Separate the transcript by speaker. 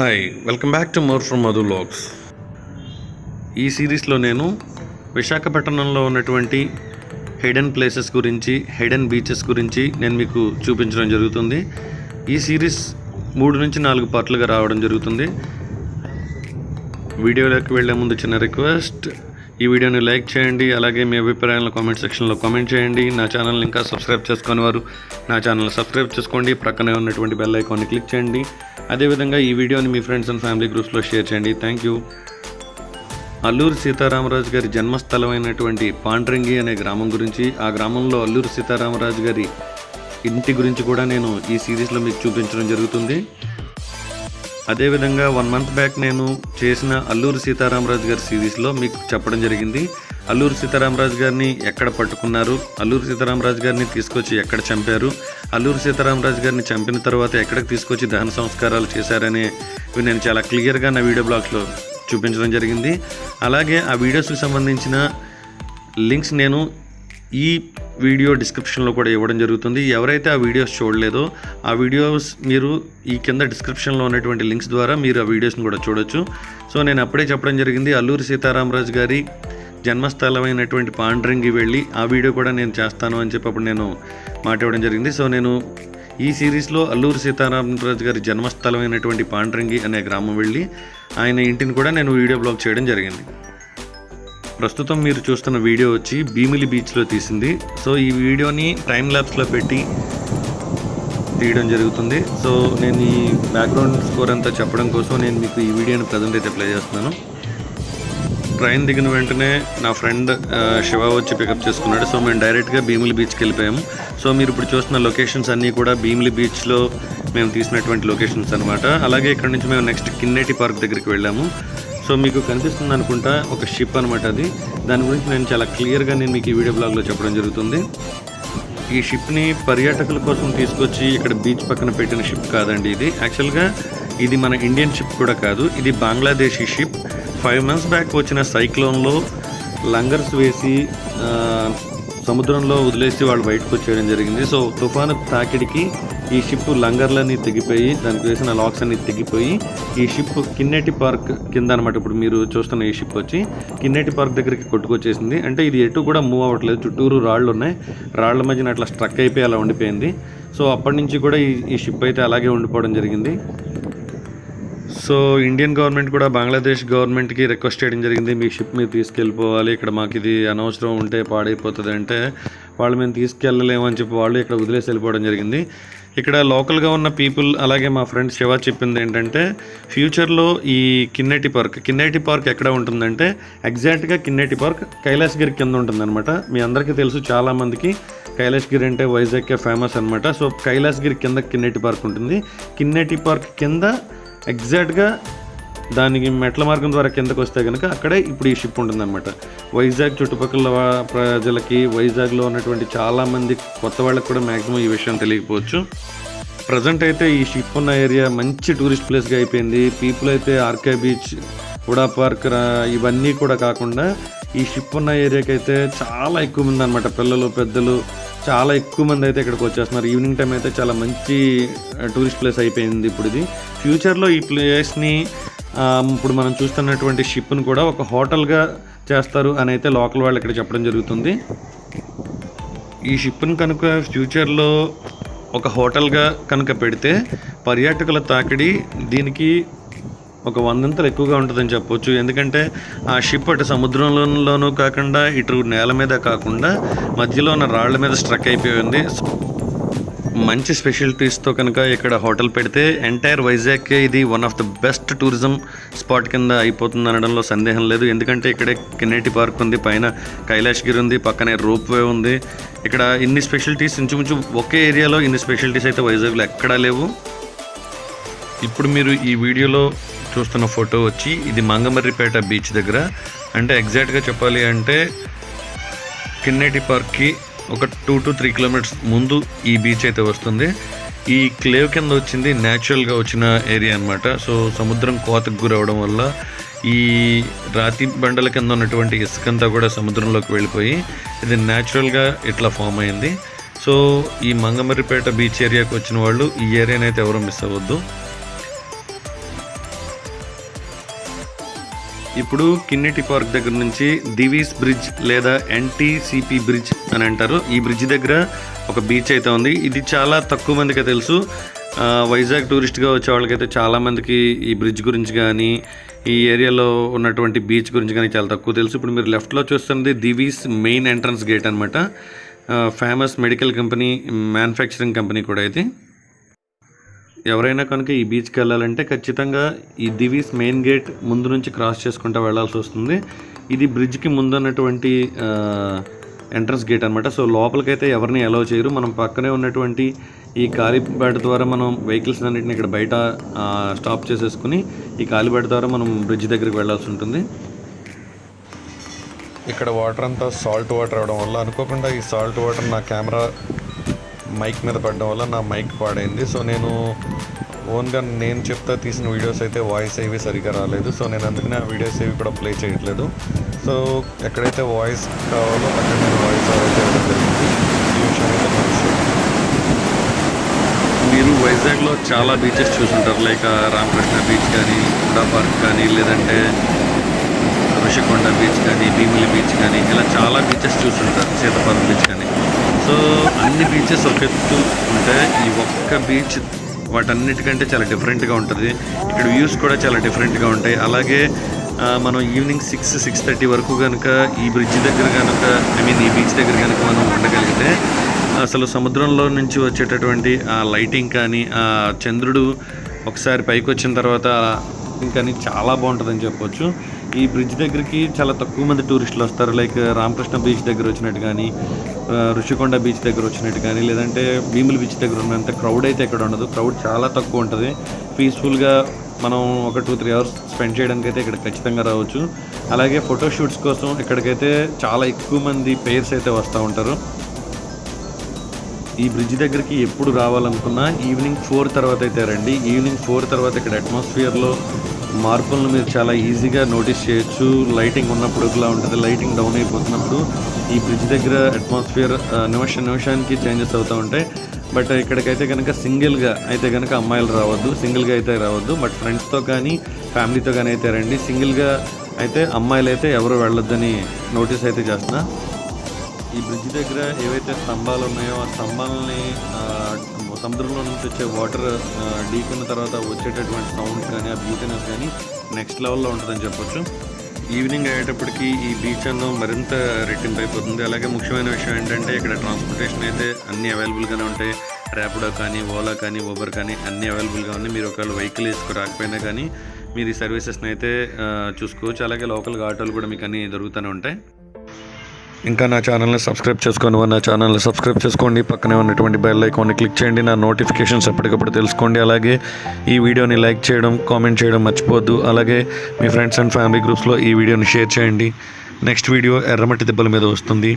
Speaker 1: Hi welcome back to more from Madhu logs ఈ సిరీస్లో నేను విశాఖపట్నంలో ఉన్నటువంటి హిడెన్ ప్లేసెస్ గురించి హిడెన్ బీచెస్ గురించి నేను మీకు చూపించడం జరుగుతుంది. ఈ సిరీస్ మూడు నుంచి నాలుగు పార్ట్లుగా రావడం జరుగుతుంది. వీడియోలోకి వెళ్ళే ముందు చిన్న రిక్వెస్ట్ ఈ వీడియోని లైక్ చేయండి అలాగే మీ అభిప్రాయాలను కామెంట్ సెక్షన్లో కామెంట్ చేయండి. నా ఛానల్ని ఇంకా సబ్స్క్రైబ్ చేసుకుని వారు నా ఛానల్ సబ్స్క్రైబ్ చేసుకోండి. ప్రక్కనే ఉన్నటువంటి బెల్ ఐకాన్ని క్లిక్ చేయండి. అదేవిధంగా ఈ వీడియోని మీ ఫ్రెండ్స్ అండ్ ఫ్యామిలీ గ్రూప్స్లో షేర్ చేయండి. థ్యాంక్ యూ అల్లూరు సీతారామరాజు గారి జన్మస్థలమైనటువంటి పాండ్రంగి అనే గ్రామం గురించి ఆ గ్రామంలో అల్లూరు సీతారామరాజు గారి ఇంటి గురించి కూడా నేను ఈ సిరీస్లో మీకు చూపించడం జరుగుతుంది. అదేవిధంగా వన్ మంత్ బ్యాక్ నేను చేసిన అల్లూరు సీతారామరాజు గారి సిరీస్లో మీకు చెప్పడం జరిగింది. అల్లూరు సీతారామరాజు గారిని ఎక్కడ పట్టుకున్నారు? అల్లూరు సీతారామరాజు గారిని తీసుకొచ్చి ఎక్కడ చంపారు? అల్లూరు సీతారామరాజు గారిని చంపిన తర్వాత ఎక్కడికి తీసుకొచ్చి దహన సంస్కారాలు చేశారనే ఇవి నేను చాలా క్లియర్గా నా వీడియో బ్లాగ్స్లో చూపించడం జరిగింది. అలాగే ఆ వీడియోస్కి సంబంధించిన లింక్స్ నేను ఈ వీడియో డిస్క్రిప్షన్లో కూడా ఇవ్వడం జరుగుతుంది. ఎవరైతే ఆ వీడియోస్ చూడలేదో ఆ వీడియోస్ మీరు ఈ కింద డిస్క్రిప్షన్లో ఉన్నటువంటి లింక్స్ ద్వారా మీరు ఆ వీడియోస్ని కూడా చూడొచ్చు. సో నేను అప్పుడే చెప్పడం జరిగింది అల్లూరి సీతారామరాజు గారి జన్మస్థలమైనటువంటి పాండ్రంగి వెళ్ళి ఆ వీడియో కూడా నేను చేస్తాను అని చెప్పి అప్పుడు నేను మాట ఇవ్వడం జరిగింది. సో నేను ఈ సిరీస్లో అల్లూరి సీతారామరాజు గారి జన్మస్థలమైనటువంటి పాండ్రంగి అనే గ్రామం వెళ్ళి ఆయన ఇంటిని కూడా నేను వీడియో బ్లాగ్ చేయడం జరిగింది. ప్రస్తుతం మీరు చూస్తున్న వీడియో వచ్చి భీమిలి బీచ్లో తీసింది. సో ఈ వీడియోని టైం ల్యాబ్స్లో పెట్టి తీయడం జరుగుతుంది. సో నేను ఈ బ్యాక్గ్రౌండ్ స్కోర్ అంతా చెప్పడం కోసం నేను మీకు ఈ వీడియోని ప్రజెంట్ అయితే ప్లే చేస్తున్నాను. ట్రైన్ దిగిన వెంటనే నా ఫ్రెండ్ శివ వచ్చి పికప్ చేసుకున్నాడు. సో మేము డైరెక్ట్గా భీమిలి బీచ్కి వెళ్ళిపోయాము సో మీరు ఇప్పుడు చూస్తున్న లొకేషన్స్ అన్నీ కూడా భీమిలి బీచ్లో మేము తీసినటువంటి లొకేషన్స్ అనమాట అలాగే ఇక్కడ నుంచి మేము నెక్స్ట్ కిన్నెటి పార్క్ దగ్గరికి వెళ్ళాము. సో మీకు కనిపిస్తుంది అనుకుంటా ఒక షిప్ అనమాట అది. దాని గురించి నేను చాలా క్లియర్గా నేను మీకు ఈ వీడియో బ్లాగ్లో చెప్పడం జరుగుతుంది. ఈ షిప్ని పర్యాటకుల కోసం తీసుకొచ్చి ఇక్కడ బీచ్ పక్కన పెట్టిన షిప్ కాదండి ఇది. యాక్చువల్గా ఇది మన ఇండియన్ షిప్ కూడా కాదు. ఇది Bangladeshi ship. Five months back వచ్చిన సైక్లోన్లో లంగర్స్ వేసి సముద్రంలో వదిలేసి వాళ్ళు బయటకు వచ్చేయడం జరిగింది. సో తుఫాను తాకిడికి ఈ షిప్ లంగర్లన్నీ తెగిపోయి దానికి వేసిన లాక్స్ అన్ని తెగిపోయి ఈ షిప్ కిన్నెటి పార్క్ కింద అనమాట ఇప్పుడు మీరు చూస్తున్న ఈ షిప్ వచ్చి కిన్నెటి పార్క్ దగ్గరికి కొట్టుకొచ్చేసింది. అంటే ఇది ఎటు కూడా మూవ్ అవ్వట్లేదు. చుట్టూరు రాళ్ళు ఉన్నాయి రాళ్ళ మధ్యన అట్లా స్ట్రక్ అయిపోయి అలా ఉండిపోయింది. సో అప్పటి నుంచి కూడా ఈ ఈ షిప్ అయితే అలాగే ఉండిపోవడం జరిగింది. సో ఇండియన్ గవర్నమెంట్ కూడా బంగ్లాదేశ్ గవర్నమెంట్కి రిక్వెస్ట్ చేయడం జరిగింది. మీ షిప్ మీరు తీసుకెళ్ళిపోవాలి. ఇక్కడ మాకు ఇది అనవసరం ఉంటే పాడైపోతుంది అంటే వాళ్ళు మేము తీసుకెళ్ళలేము అని చెప్పి వాళ్ళు ఇక్కడ వదిలేసి వెళ్ళిపోవడం జరిగింది. ఇక్కడ లోకల్గా ఉన్న పీపుల్ అలాగే మా ఫ్రెండ్ శివ చెప్పింది ఏంటంటే ఫ్యూచర్లో ఈ కిన్నెటి పార్క్ కిన్నెటి పార్క్ ఎక్కడ ఉంటుందంటే ఎగ్జాక్ట్గా కిన్నెటి పార్క్ కైలాసగిరి కింద ఉంటుందన్నమాట. మీ అందరికీ తెలుసు చాలామందికి కైలాసగిరి అంటే వైజాగ్కే ఫేమస్ అనమాట సో కైలాసగిరి కింద కిన్నెటి పార్క్ ఉంటుంది. కిన్నెటి పార్క్ కింద ఎగ్జాక్ట్గా దానికి మెట్ల మార్గం ద్వారా కిందకు వస్తే కనుక అక్కడే ఇప్పుడు ఈ షిప్ ఉంటుందన్నమాట. వైజాగ్ చుట్టుపక్కల ప్రజలకి వైజాగ్లో ఉన్నటువంటి చాలామంది కొత్త వాళ్ళకి కూడా మ్యాక్సిమం ఈ విషయం తెలియకపోవచ్చు. ప్రజెంట్ అయితే ఈ షిప్ ఉన్న ఏరియా మంచి టూరిస్ట్ ప్లేస్గా అయిపోయింది. పీపుల్ అయితే ఆర్కే బీచ్ హుడా పార్క్ రా- ఇవన్నీ కూడా కాకుండా ఈ షిప్ ఉన్న ఏరియాకి అయితే చాలా ఎక్కువ మంది అనమాట పిల్లలు పెద్దలు చాలా ఎక్కువ మంది అయితే ఇక్కడికి వచ్చేస్తున్నారు. ఈవినింగ్ టైం అయితే చాలా మంచి టూరిస్ట్ ప్లేస్ అయిపోయింది ఇప్పుడు ఇది. ఫ్యూచర్లో ఈ ప్లేస్ని ఇప్పుడు మనం చూస్తున్నటువంటి షిప్ను కూడా ఒక హోటల్గా చేస్తారు అని అయితే లోకల్ వాళ్ళు ఇక్కడ చెప్పడం జరుగుతుంది. ఈ షిప్ను కనుక ఫ్యూచర్లో ఒక హోటల్గా కనుక పెడితే పర్యాటకుల తాకిడి దీనికి ఒక వందంతలు ఎక్కువగా ఉంటుందని చెప్పొచ్చు. ఎందుకంటే ఆ షిప్ అటు సముద్రంలోనూ కాకుండా ఇటు నేల మీద కాకుండా మధ్యలో ఉన్న రాళ్ళ మీద స్ట్రక్ అయిపోయి ఉంది. Hmm. మంచి స్పెషాలిటీస్తో కనుక ఇక్కడ హోటల్ పెడితే ఎంటైర్ వైజాగ్కే ఇది one of the best tourism spot కింద అయిపోతుంది అనడంలో సందేహం లేదు. ఎందుకంటే ఇక్కడే కిన్నెటి పార్క్ ఉంది పైన కైలాష్గిరి ఉంది పక్కనే రోప్ వే ఉంది. ఇక్కడ ఇన్ని స్పెషాలిటీస్ ఇంచుమించు ఒకే ఏరియాలో ఇన్ని స్పెషాలిటీస్ అయితే వైజాగ్లో ఎక్కడా లేవు. ఇప్పుడు మీరు ఈ వీడియోలో చూస్తున్న ఫోటో వచ్చి ఇది మంగమర్రిపేట బీచ్ దగ్గర. అంటే ఎగ్జాక్ట్గా చెప్పాలి అంటే కిన్నెటి పార్క్కి ఒక టూ టు త్రీ కిలోమీటర్స్ ముందు ఈ బీచ్ అయితే వస్తుంది. ఈ క్లేవ్ కింద వచ్చింది న్యాచురల్గా వచ్చిన ఏరియా అనమాట సో సముద్రం కోతకు గురవడం వల్ల ఈ రాతి బండల కింద ఉన్నటువంటి ఇసుకంతా కూడా సముద్రంలోకి వెళ్ళిపోయి ఇది న్యాచురల్గా ఇట్లా ఫామ్ అయింది. సో ఈ మంగమర్రిపేట బీచ్ ఏరియాకి వచ్చిన వాళ్ళు ఈ ఏరియాని అయితే ఎవరు మిస్ అవ్వద్దు. ఇప్పుడు కిన్నెటి పార్క్ దగ్గర నుంచి దివీస్ బ్రిడ్జ్ లేదా ఎన్టీసీపీ బ్రిడ్జ్ అని అంటారు. ఈ బ్రిడ్జ్ దగ్గర ఒక బీచ్ అయితే ఉంది. ఇది చాలా తక్కువ మందికి తెలుసు. వైజాగ్ టూరిస్ట్గా వచ్చే వాళ్ళకైతే చాలామందికి ఈ బ్రిడ్జ్ గురించి కానీ ఈ ఏరియాలో ఉన్నటువంటి బీచ్ గురించి కానీ చాలా తక్కువ తెలుసు. ఇప్పుడు మీరు లెఫ్ట్లో చూస్తున్నది దివీస్ మెయిన్ ఎంట్రన్స్ గేట్ అనమాట famous medical company manufacturing company కూడా ఇది. ఎవరైనా కనుక ఈ బీచ్కి వెళ్ళాలంటే ఖచ్చితంగా ఈ దివీస్ మెయిన్ గేట్ ముందు నుంచి క్రాస్ చేసుకుంటూ వెళ్ళాల్సి వస్తుంది. ఇది బ్రిడ్జ్కి ముందు ఉన్నటువంటి ఎంట్రన్స్ గేట్ అనమాట సో లోపలికైతే ఎవరిని అలౌ చేయరు. మనం పక్కనే ఉన్నటువంటి ఈ కాలిబాట ద్వారా మనం వెహికల్స్ అన్నింటిని ఇక్కడ బయట స్టాప్ చేసేసుకుని ఈ కాలిబాట ద్వారా మనం బ్రిడ్జ్ దగ్గరికి వెళ్ళాల్సి ఉంటుంది. ఇక్కడ వాటర్ అంతా సాల్ట్ వాటర్ అవడం వల్ల అనుకోకుండా ఈ సాల్ట్ వాటర్ నా కెమెరా మైక్ మీద పడడం వల్ల నా మైక్ పాడైంది. సో నేను ఓన్గా నేను చెప్తా తీసిన వీడియోస్ అయితే వాయిస్ ఏవి సరిగా రాలేదు. సో నేను అందుకనే ఆ వీడియోస్ ఏవి కూడా ప్లే చేయట్లేదు. సో ఎక్కడైతే వాయిస్ కావాలో అక్కడ నేను వాయిస్ అయితే జరిగింది. ఈ విషయం అయితే మీరు వైజాగ్లో చాలా బీచెస్ చూసుంటారు. లైక్ రామకృష్ణ బీచ్ కానీ హుడా పార్క్ కానీ లేదంటే ఋషికొండ బీచ్ కానీ భీమిలి బీచ్ కానీ ఇలా చాలా బీచెస్ చూసుంటారు. సీతపాలెం బీచ్ కానీ. సో అన్ని బీచెస్ ఒక ఎత్తు ఉంటే ఈ ఒక్క బీచ్ వాటన్నిటికంటే చాలా డిఫరెంట్గా ఉంటుంది. ఇక్కడ వ్యూస్ కూడా చాలా డిఫరెంట్గా ఉంటాయి. అలాగే మనం ఈవినింగ్ సిక్స్ సిక్స్ థర్టీ వరకు కనుక ఈ బ్రిడ్జ్ దగ్గర కనుక ఐ మీన్ ఈ బీచ్ దగ్గర కనుక మనం ఉండగలిగితే అసలు సముద్రంలో నుంచి వచ్చేటటువంటి ఆ లైటింగ్ కానీ ఆ చంద్రుడు ఒకసారి పైకి వచ్చిన తర్వాత కానీ చాలా బాగుంటుందని చెప్పొచ్చు. ఈ బ్రిడ్జ్ దగ్గరికి చాలా తక్కువ మంది టూరిస్టులు వస్తారు. లైక్ రామకృష్ణ బీచ్ దగ్గర వచ్చినట్టు కానీ ఋషికొండ బీచ్ దగ్గర వచ్చినట్టు కానీ లేదంటే భీముల బీచ్ దగ్గర ఉన్నంత క్రౌడ్ అయితే ఇక్కడ ఉండదు. క్రౌడ్ చాలా తక్కువ ఉంటుంది. పీస్ఫుల్గా మనం ఒక టూ త్రీ అవర్స్ స్పెండ్ చేయడానికి అయితే ఇక్కడ ఖచ్చితంగా రావచ్చు. అలాగే ఫోటోషూట్స్ కోసం ఇక్కడికైతే చాలా ఎక్కువ మంది పేర్స్ అయితే వస్తూ ఉంటారు. ఈ బ్రిడ్జ్ దగ్గరికి ఎప్పుడు రావాలనుకున్నా ఈవినింగ్ ఫోర్ తర్వాత అయితే రండి. ఈవినింగ్ ఫోర్ తర్వాత ఇక్కడ అట్మాస్ఫియర్లో మార్పులను మీరు చాలా ఈజీగా నోటీస్ చేయొచ్చు. లైటింగ్ ఉన్నప్పుడు ఇలా ఉంటుంది. లైటింగ్ డౌన్ అయిపోతున్నప్పుడు ఈ బ్రిడ్జ్ దగ్గర అట్మాస్ఫియర్ నిమిష నిమిషానికి చేంజెస్ అవుతూ ఉంటాయి. బట్ ఇక్కడికైతే కనుక సింగిల్గా అయితే కనుక అమ్మాయిలు రావద్దు. సింగిల్గా అయితే రావద్దు. బట్ ఫ్రెండ్స్తో కానీ ఫ్యామిలీతో కానీ అయితే రండి. సింగిల్గా అయితే అమ్మాయిలు అయితే ఎవరు వెళ్ళొద్దని నోటీస్ అయితే చేస్తున్నా. ఈ బ్రిడ్జ్ దగ్గర ఏవైతే స్తంభాలు ఉన్నాయో ఆ స్తంభాలని సముద్రంలో నుంచి వచ్చే వాటర్ డీకున్న తర్వాత వచ్చేటటువంటి సౌండ్స్ కానీ ఆ బ్యూటీనెస్ కానీ నెక్స్ట్ లెవెల్లో ఉంటుందని చెప్పొచ్చు. ఈవినింగ్ అయ్యేటప్పటికి ఈ బీచ్ అందం మరింత రెట్టింపు అయిపోతుంది. అలాగే ముఖ్యమైన విషయం ఏంటంటే ఇక్కడ ట్రాన్స్పోర్టేషన్ అయితే అన్నీ అవైలబుల్గానే ఉంటాయి. ర్యాపిడో కానీ ఓలా కానీ ఊబర్ కానీ అన్నీ అవైలబుల్గా ఉన్నాయి. మీరు ఒకవేళ వెహికల్ వేసుకురాకపోయినా కానీ మీరు ఈ సర్వీసెస్ని అయితే చూసుకోవచ్చు. అలాగే లోకల్గా ఆటోలు కూడా మీకు అన్నీ దొరుకుతూనే ఉంటాయి. ఇంకా నా ఛానల్ని సబ్స్క్రైబ్ చేసుకోండి. నా ఛానల్ని సబ్స్క్రైబ్ చేసుకోండి. పక్కనే ఉన్నటువంటి బెల్ ఐకాన్ని క్లిక్ చేయండి. నా నోటిఫికేషన్స్ ఎప్పటికప్పుడు తెలుసుకోండి. అలాగే ఈ వీడియోని లైక్ చేయడం కామెంట్ చేయడం మర్చిపోవద్దు. అలాగే మీ ఫ్రెండ్స్ అండ్ ఫ్యామిలీ గ్రూప్స్లో ఈ వీడియోని షేర్ చేయండి. నెక్స్ట్ వీడియో ఎర్రమట్టి దెబ్బల మీద వస్తుంది.